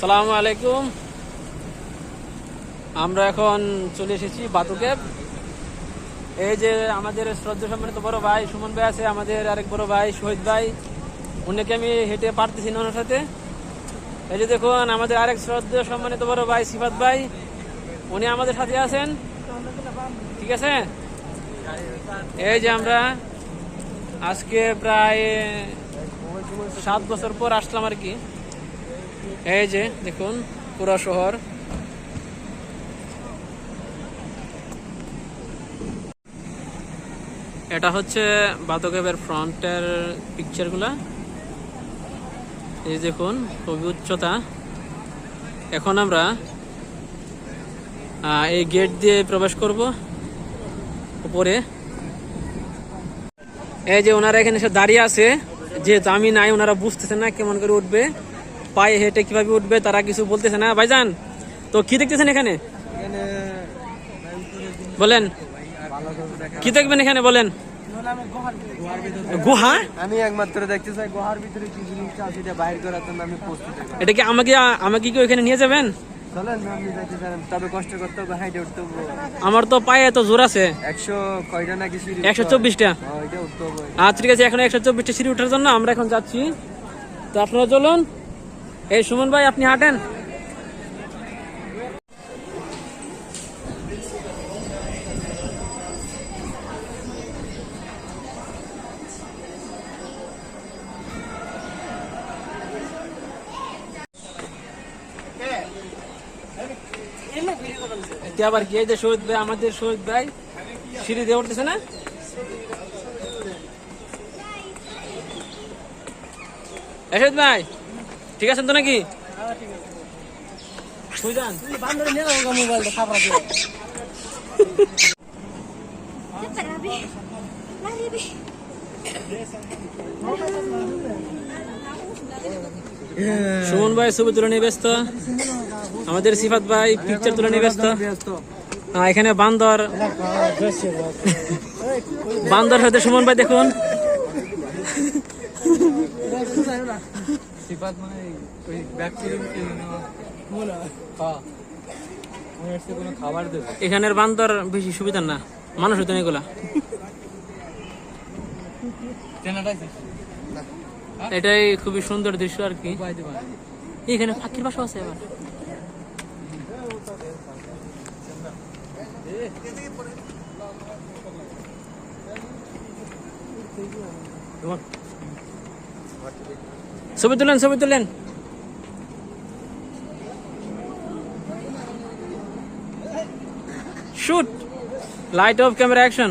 সালামু আলাইকুম। আমরা এখন চলে এসেছি বাতুকে এই যে আমাদের শ্রদ্ধা সম্মানিত বড় ভাই সুমন ভাই আছে, আমাদের আরেক বড় ভাই শহীদ ভাই। উনিকে আমি হেঁটে পারতেছি না ওনার সাথে। এই যে দেখুন, আমাদের আরেক শ্রদ্ধা সম্মানিত বড় ভাই সিফাত ভাই, উনি আমাদের সাথে আছেন। ঠিক আছে? এই যে আমরা আজকে প্রায় সাত বছর পর আসলাম আর কি। এই যে, দেখুন, পুরো শহর। এটা হচ্ছে বাতকেবের ফ্রন্টের পিকচারগুলা এই দেখুন, খুবই উচ্চতা। এখন আমরা এই গেট দিয়ে প্রবেশ করব উপরে। এই যে ওনারা এখানে এসে দাঁড়িয়ে আছে, যেহেতু আমি নাই, ওনারা বুঝতেছে না কেমন করে উঠবে। পায়ে হেঁটে কীভাবে উঠবে তারা কিছু বলতেছে না। ভাইজান তো কি দেখতেছেন এখানে? বলেন কি দেখবেন এখানে বলেন? গুহা? আমি একমাত্র দেখতে চাই গুহার ভিতরে কি জিনিসটা আছে এটা বাইর করার জন্য আমি প্রস্তুত এটা কি আমাকে আমাকে কি ওইখানে নিয়ে যাবেন? আমার তো পায়ে এত জোর আছে। একশো চব্বিশটা। হ্যাঁ, আচ্ছা ঠিক আছে এখন একশো চব্বিশটা সিঁড়ি ওঠার জন্য আমরা এখন যাচ্ছি। তো আপনারা চলুন। এই সুমন ভাই, আপনি হাঁটেন? আবার কি যে শহীদ ভাই? আমাদের শহীদ ভাই? সিঁড়ি দিয়ে উঠতেছে না? এসেদ ভাই! ঠিক আছেন তো নাকি. সুমন ভাই ছবি তুলে নিয়ে ব্যস্ত। আমাদের সিফাত ভাই পিকচার তুলে নিয়ে ব্যস্ত। এখানে বান্দর। বান্দর সাথে সুমন ভাই দেখুন। সিফাত মানে ওই ব্যাকটেরিয়া কোনো খাবার দেবে এখানের বান্দর বেশি সুবিধা না। মানুষ হতো না এগুলা। এটাই খুবই সুন্দর দৃশ্য আর কি। এখানে পাখির বাসা আছে আবার ছবি তুলেন ছবি তুলেন। Shoot light off camera action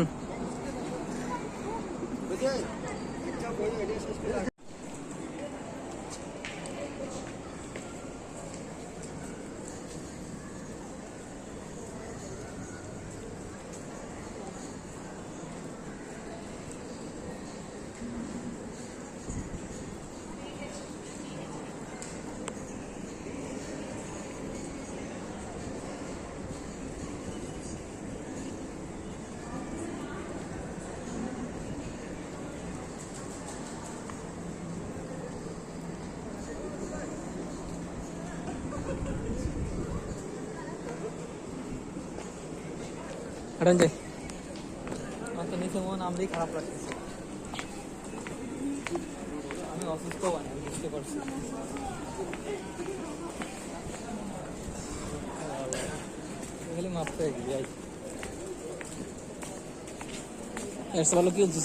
হাঁটান যাই। আমার তো নিচে মন আমরাই খারাপ লাগতেছে আমি অসুস্থ মানে আমি বুঝতে পারছি। এগুলি মাপতে যাই। এর সে ভালো কি হচ্ছে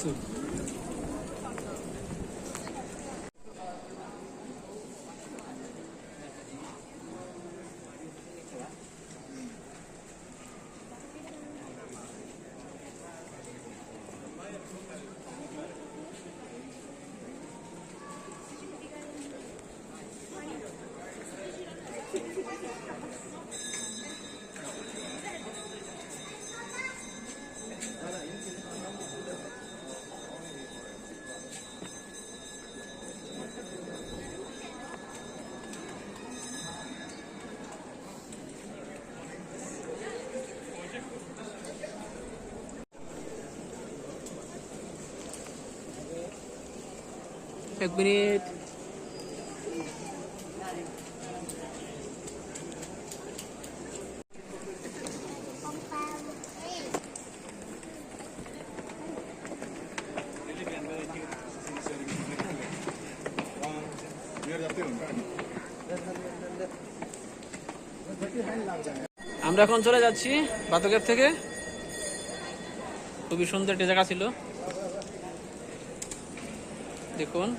আমরা এখন চলে যাচ্ছি বাতকের থেকে। খুবই সুন্দর একটি জায়গা ছিল। দেখুন।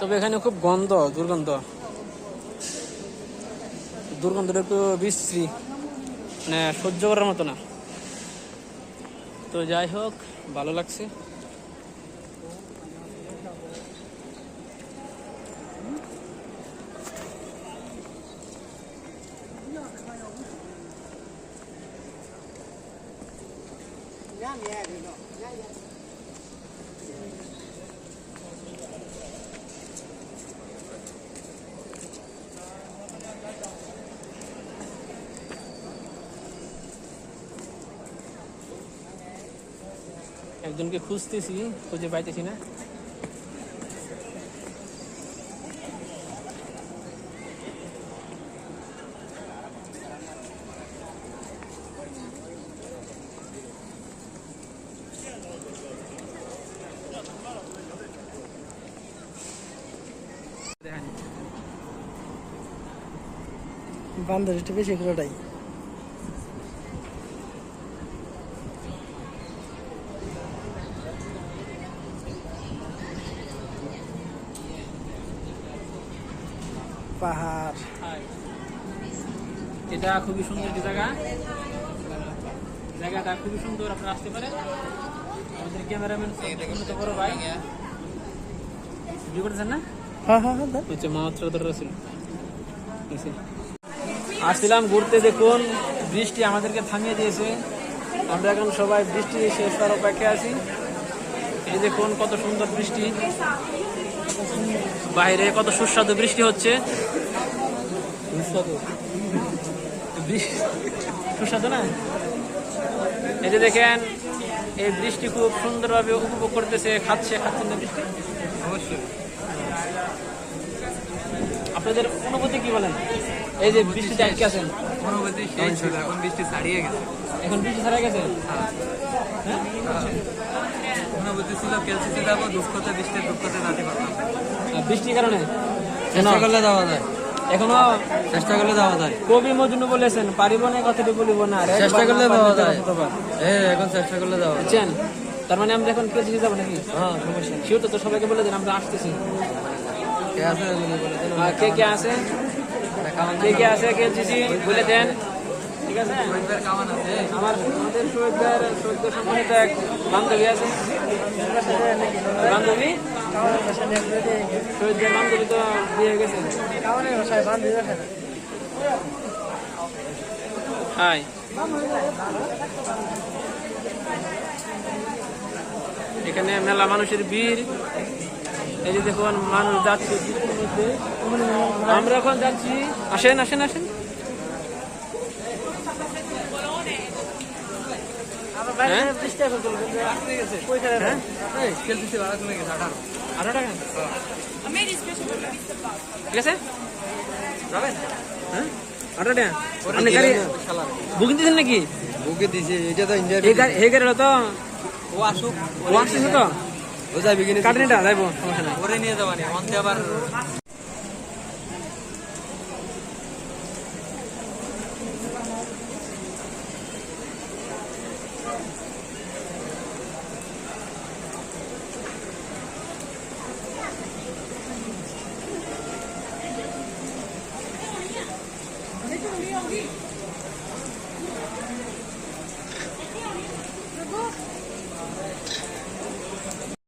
তবে এখানে খুব গন্ধ, দুর্গন্ধ। দুর্গন্ধটা একটু বিশ্রী মানে সহ্য করার মতো না। তো যাই হোক, ভালো লাগছে। একজনকে খুঁজতেছি খুঁজে পাইতেছি না বান্দরটা বেশি কোটাই এটা খুবই সুন্দর একটি জায়গা? জায়গাটা খুবই সুন্দর আপনারা আসতে পারেন। আমাদের ক্যামেরাম্যান তো বড় ভাই। ভিডিও করতেছেন না? হ্যাঁ হ্যাঁ হ্যাঁ হচ্ছে মাত্র ছিল আসছিলাম ঘুরতে দেখুন বৃষ্টি আমাদেরকে থামিয়ে দিয়েছে। আমরা এখন সবাই বৃষ্টি শেষ হওয়ার অপেক্ষায় আছি। এই দেখুন কত সুন্দর বৃষ্টি। বাইরে কত সুস্বাদু বৃষ্টি হচ্ছে। সুস্বাদু। বৃষ্টি সুস্বাদু না? এই যে দেখেন এই বৃষ্টি খুব সুন্দরভাবে উপভোগ করতেছে খাচ্ছে খাচ্ছেন না বৃষ্টি? অবশ্যই। আপনাদের অনুভূতি কি বলেন? এই যে বৃষ্টিতে আটকে আছেন অনুভূতি সেই ছিল এখন বৃষ্টি ছাড়িয়ে গেছে। এখন বৃষ্টি ছাড়া গেছে? হ্যাঁ? অনুভূতি ছিল কেলসিতে যাব দুঃখতে বৃষ্টির দুঃখতে যেতে পারতাম বৃষ্টির কারণে? করলে যাওয়া যায়। এখনও চেষ্টা করলে যাওয়া যায়। কবি মজনু বলেছেন পারিব না কথাটি বলিব না চেষ্টা করলে যাওয়া যায়। হ্যাঁ এখন চেষ্টা করলে যাওয়া বুঝছেন? তার মানে আমরা এখন কেজি যাব নাকি? হ্যাঁ সমস্যা তো সবাইকে বলে দেন আমরা আসতেছি। কে আছে কে কে আছে? কে কে আছে? কেজিসি বলে দেন। এখানে মেলা মানুষের ভিড়। এই যে দেখুন, মানুষ যাচ্ছে। আমরা এখন যাচ্ছি। আসেন আসেন আসেন হ্যাঁ? বৃষ্টি এখন চলবে ওইখানে হ্যাঁ কেলসিতে ভাড়া কমে গেছে আঠারো আরও টাকা ঠিক আছে? যাবেন? হ্যাঁ? বুকিং দিয়েছেন নাকি? বুকে দিছে এটা তো ইন্ডিয়া এই গাড়ি তো ও আসুক ও আসতেছে তো? ও যাবে কিনে কাটনিটা যাইবো সমস্যা নাই। ওরে নিয়ে যাবানি অন্তে আবার